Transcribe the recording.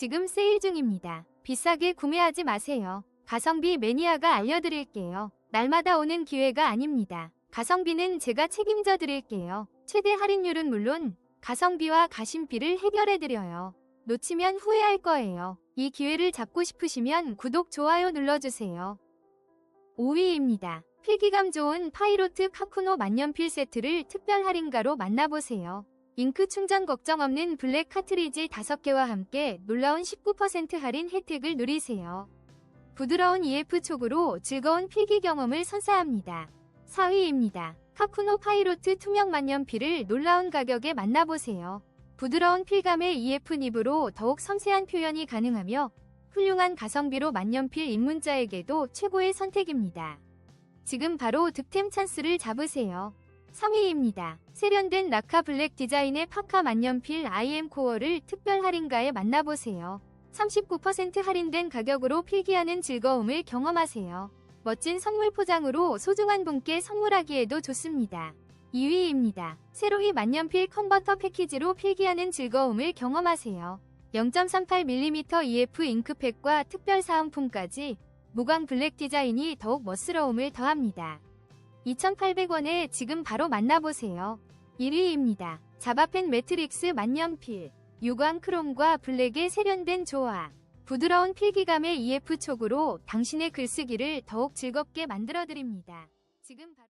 지금 세일 중입니다. 비싸게 구매하지 마세요. 가성비 매니아가 알려드릴게요. 날마다 오는 기회가 아닙니다. 가성비는 제가 책임져 드릴게요. 최대 할인율은 물론 가성비와 가심비를 해결해 드려요. 놓치면 후회할 거예요. 이 기회를 잡고 싶으시면 구독, 좋아요 눌러주세요. 5위입니다. 필기감 좋은 파이로트 카쿠노 만년필 세트를 특별 할인가로 만나보세요. 잉크 충전 걱정 없는 블랙 카트리지 5개와 함께 놀라운 19% 할인 혜택을 누리세요. 부드러운 EF 촉으로 즐거운 필기 경험을 선사합니다. 4위입니다. 카쿠노 파이로트 투명 만년필을 놀라운 가격에 만나보세요. 부드러운 필감의 EF 닙으로 더욱 섬세한 표현이 가능하며 훌륭한 가성비로 만년필 입문자에게도 최고의 선택입니다. 지금 바로 득템 찬스를 잡으세요. 3위입니다. 세련된 라카 블랙 디자인의 파카 만년필 IM 코어를 특별 할인가에 만나보세요. 39% 할인된 가격으로 필기하는 즐거움을 경험하세요. 멋진 선물 포장으로 소중한 분께 선물하기에도 좋습니다. 2위입니다. 세로이 만년필 컨버터 패키지로 필기하는 즐거움을 경험하세요. 0.38mm EF 잉크팩과 특별 사은품까지 무광 블랙 디자인이 더욱 멋스러움을 더합니다. 2,800원에 지금 바로 만나보세요. 1위입니다. 자바펜 매트릭스 만년필. 유광 크롬과 블랙의 세련된 조화. 부드러운 필기감의 EF 촉으로 당신의 글쓰기를 더욱 즐겁게 만들어드립니다. 지금 바로